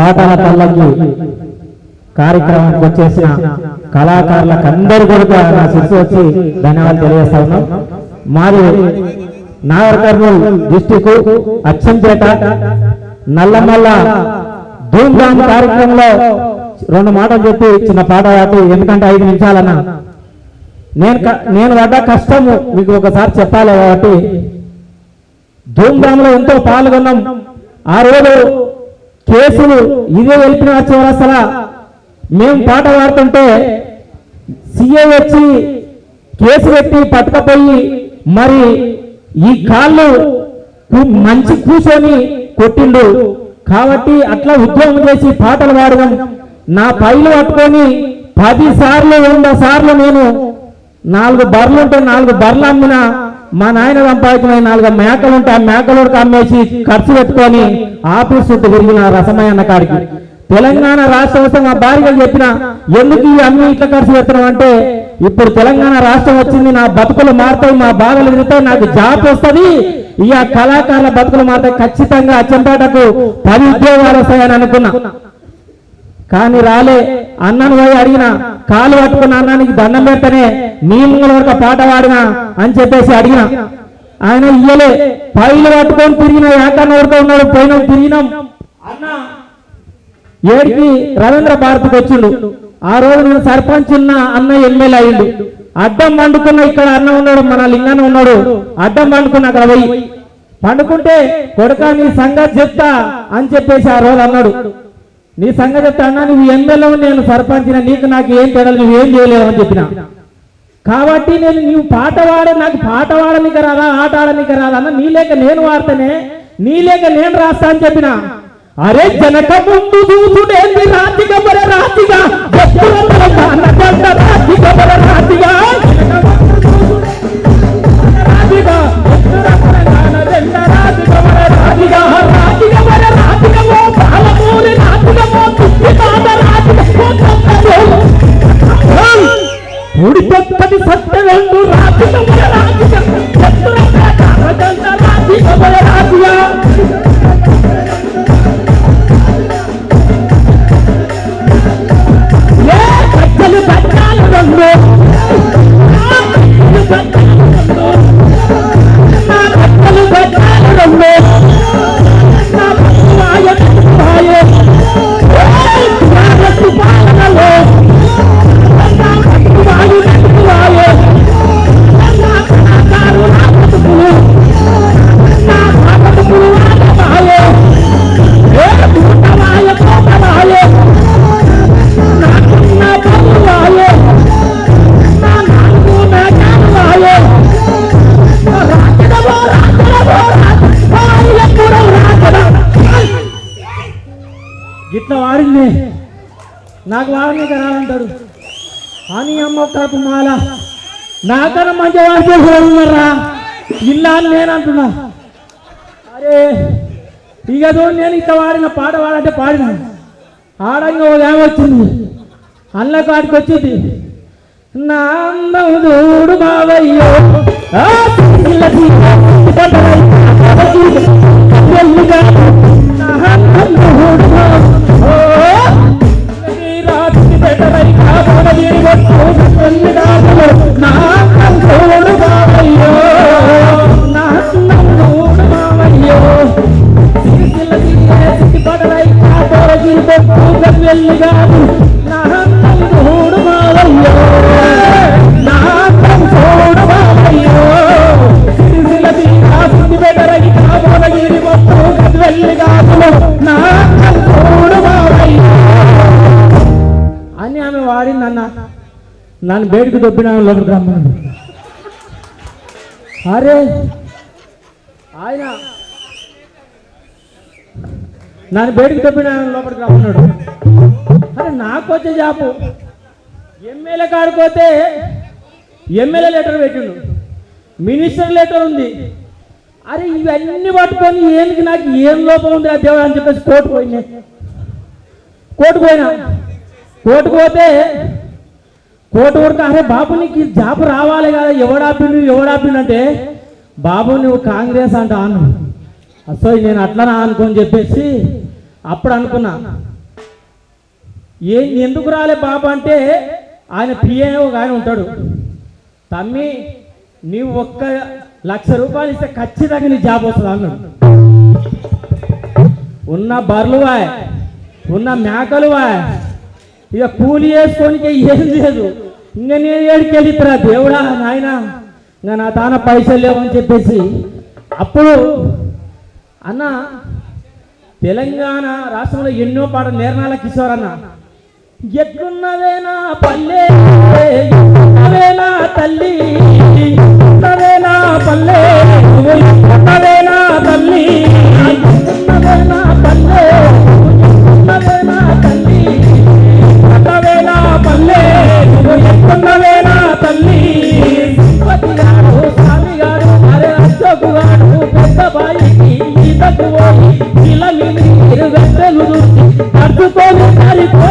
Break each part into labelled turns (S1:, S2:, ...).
S1: పాటల పల్లకి కార్యక్రమానికి వచ్చేసిన కళాకారులకు అందరూ కూడా నా శిరసు వచ్చి ధన్యవాదాలు తెలియజేస్తా ఉన్నాం. మాది నాగర్ కర్నూలు డిస్టిక్ అచ్చంపేట నల్లమల్ల ధూమ్ధామ్ కార్యక్రమంలో రెండు మాటలు చెప్పి చిన్న పాట పాటు ఎందుకంటే ఐదు నిమిషాలన్నా. నేను నేను పడ్డ కష్టము మీకు ఒకసారి చెప్పాలి కాబట్టి ధూమ్ధామ్లో ఎంతో పాల్గొన్నాం. ఆ రోజు కేసులు ఇదే వెళ్తున్న చివరసల మేము పాట పాడుతుంటే సీఏ వచ్చి కేసు పెట్టి పట్టుకపోయి మరి ఈ కాళ్ళు మంచి కూర్చొని కొట్టిండు. కాబట్టి అట్లా ఉద్యోగం చేసి పాటలు పాడడం. నా పైలు పట్టుకొని పది సార్లు వంద సార్లు నేను నాలుగు బర్రెలు ఉంటే నాలుగు బర్రెలు అమ్మినా మా నాయన సంపాదించిన నాలుగు మేకలు ఉంటే ఆ మేకలకు అమ్మేసి ఖర్చు పెట్టుకొని ఆఫీస్ చుట్టూ తిరిగిన రసమయ్య కాడికి. తెలంగాణ రాష్ట్ర కోసం మా భార్యగా చెప్పిన ఎందుకు ఈ అన్ని ఇట్లా ఖర్చు పెడుతున్నాం అంటే ఇప్పుడు తెలంగాణ రాష్ట్రం వచ్చింది నా బతుకులు మారుతాయి మా బాధలు తిరుగుతాయి నాకు జాబ్ వస్తుంది. ఈ కళాకారుల బతుకులు మారుతాయి ఖచ్చితంగా అచ్చంపేటకు పది ఉద్యోగాలు వస్తాయని అనుకున్నా. కానీ రాలే. అన్నను పోయి అడిగిన కాలు పట్టుకున్న అన్నానికి దండం పెడితేనే నీ ముంగల వరకు పాట పాడినా అని చెప్పేసి అడిగిన. ఆయన ఇయ్యలే. పైలు పట్టుకొని తిరిగిన ఏకన్న వరకు ఉన్నాడు? పైన తిరిగినాం. అన్న ఏడికి రవీంద్ర భారతికి వచ్చిండు. ఆ రోజు నేను సర్పంచ్ ఉన్న అన్న ఎమ్మెల్యే అయ్యిండు. అడ్డం పండుకున్న ఇక్కడ అన్న ఉన్నాడు మన లింగన్న ఉన్నాడు. అడ్డం పండుకున్న అక్కడ పోయి. పండుకుంటే కొడుక నీ సంగతి చెప్తా అని చెప్పేసి ఆ రోజు అన్నాడు. నీ సంగతి అన్నా నువ్వు ఎమ్మెల్యే నేను సర్పంచిన నీకు నాకు ఏం తేడా నువ్వు ఏం చేయలేవు అని చెప్పిన. కాబట్టి నేను నీవు పాట వాడ నాకు పాట వాడనిక రాదా ఆట ఆడనిక రాదా అన్న నీ లేక నేను వాడితేనే నీ లేక నేను రాస్తా అని చెప్పిన. అరే జనక ముందు చూసుడేంది రాతిగా మరే రాతిగా ఉడి పక్కది సత్యవంతు రాతిక మన రాతిక శత్రువుల కారదంత రాజు గిట్ల నాకు వారిని రాలంటాడు అని అమ్మ కడుపు మాల నాకన్నా మంచి వాడితే ఉన్నారా? ఇల్లా అని నేను అంటున్నా. అరే ఇక నేను ఇంత వాడిన పాట వాడంటే పాడిన? ఆడంగా ఒక ఏమ వచ్చింది. అల్ల కాడికి వచ్చింది. నా అందం చూడు బాబయ్యో నన్ను బయటకు దొబ్బిన లోపలికి రమ్మన్నాడు అరే! ఆయన! నన్ను బయటకు దొబ్బిన లోపలికి రమ్మన్నాడు. అరే నాకు వచ్చే జాపు. ఎమ్మెల్యే కాడుకోతే ఎమ్మెల్యే లెటర్ పెట్టిండు. మినిస్టర్ లెటర్ ఉంది. అరే ఇవన్నీ పట్టుకొని ఏంది నాకు ఏం లోపం ఉంది ఆ దేవుడు అని చెప్పేసి కోర్టు పోయినా. కోర్టు పోయినా. కోర్టు పోతే కోటి వరకు అరే బాబు నీకు జాబ్ రావాలి కదా ఎవడాపిండు ఎవడాపిండు అంటే బాబు నువ్వు కాంగ్రెస్ అంట అను. అసో నేను అట్లనా అనుకొని చెప్పేసి అప్పుడు అనుకున్నా. ఏ ఎందుకు రాలే బాబు? అంటే ఆయన పిఏ ఒక ఆయన ఉంటాడు. తమ్మి నీవు ఒక్క లక్ష రూపాయలు ఇస్తే ఖచ్చితంగా నీ జాబ్ వస్తుంది అన్నాడు. ఉన్న బర్రెలు వాయ్ ఉన్న మేకలు వాయ్ ఇక కూలి వేసుకోనికే ఏం లేదు. ఇంకా నేను ఏడికి వెళ్ళిపోరా దేవుడా నాయన. ఇంకా నా తాన పైసలు లేవని చెప్పేసి. అప్పుడు అన్న తెలంగాణ రాష్ట్రంలో ఎన్నో పాట నేర్నాల కిషోర్ అన్న. ఎట్లున్నవేనా పల్లె ఎట్లున్నవేనా తల్లి? ఎట్లున్నవేనా పల్లె? ఎట్లున్నవేనా తల్లి? ఎట్లున్నవేనా పల్లె?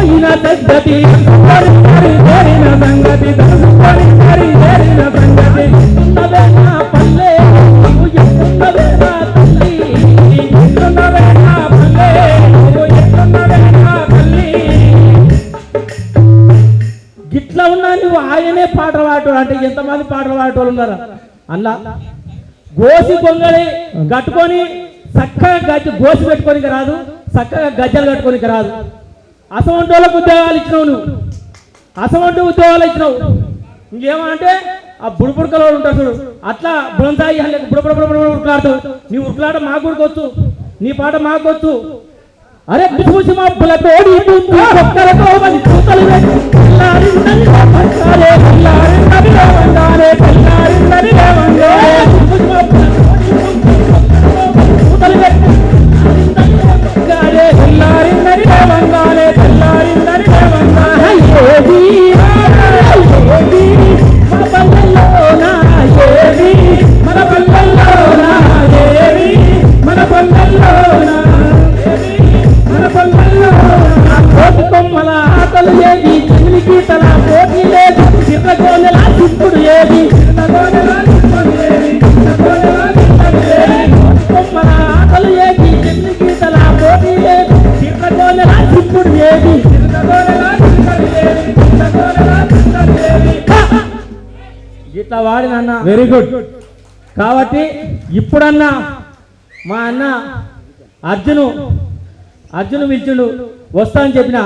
S1: పోయిన పెద్దది. తరి తరి తరిన సంగతి తరి తరి తరిన సంగతి. పల్లె నువ్వు తల్లి. పల్లె నువ్వు తల్లి. గిట్లా ఉన్నా నువ్వు ఆయనే పాటలు పాడటం అంటే ఎంతమంది పాటలు పాడటోళ్ళు ఉన్నారు? అలా గోసి గొంగళి కట్టుకొని చక్కగా గజ్జ గోసి పెట్టుకోనికి రాదు చక్కగా గజ్జలు కట్టుకోనికి రాదు. అసవంటి వాళ్ళకు ఉద్యోగాలు ఇచ్చినావు నువ్వు. అసవంటి ఉద్యోగాలు ఇచ్చినావు. ఇంకేమంటే ఆ బుడుపుడకలో ఉంటాడు చూడు. అట్లా బృందాయి బుడబుడ బుడబుడ ఉరుకులాడుతావు నీ ఉరుకులాట మాకు కూడా నీ పాట మాకు వచ్చు. అరే చూసి మా పులతోడి ఇట్లా వాడినన్న.
S2: వెరీ గుడ్
S1: కాబట్టి ఇప్పుడన్నా మా అన్న అర్జును అర్జును పిలిచిండు వస్తా అని చెప్పిన.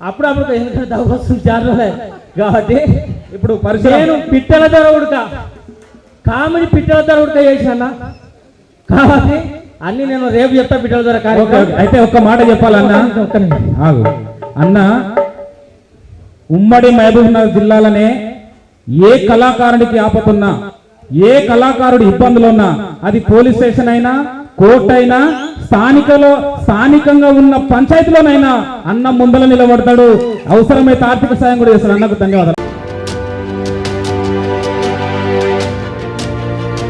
S1: అప్పుడప్పుడు ఎందుకంటే వస్తుంది చాలే కాబట్టి
S2: ఇప్పుడు
S1: నేను పిట్టల ధర ఉడక కామెడీ పిట్టల ధర ఉడక చేసిన కాబట్టి అన్ని నేను రేపు చెప్తా పిట్టల
S2: ఓకే. అయితే ఒక్క మాట చెప్పాలన్నా. అన్న ఉమ్మడి మహబూబ్ నగర్ జిల్లాలనే ఏ కళాకారుడికి ఆపతున్నా ఏ కళాకారుడు ఇబ్బందులు ఉన్నా అది పోలీస్ స్టేషన్ అయినా కోర్టు అయినా స్థానికలో స్థానికంగా ఉన్న పంచాయతీలోనైనా అన్న ముందల నిలబడతాడు. అవసరమైతే ఆర్థిక సాయం కూడా చేస్తాడు. అన్నకు ధన్యవాదాలు.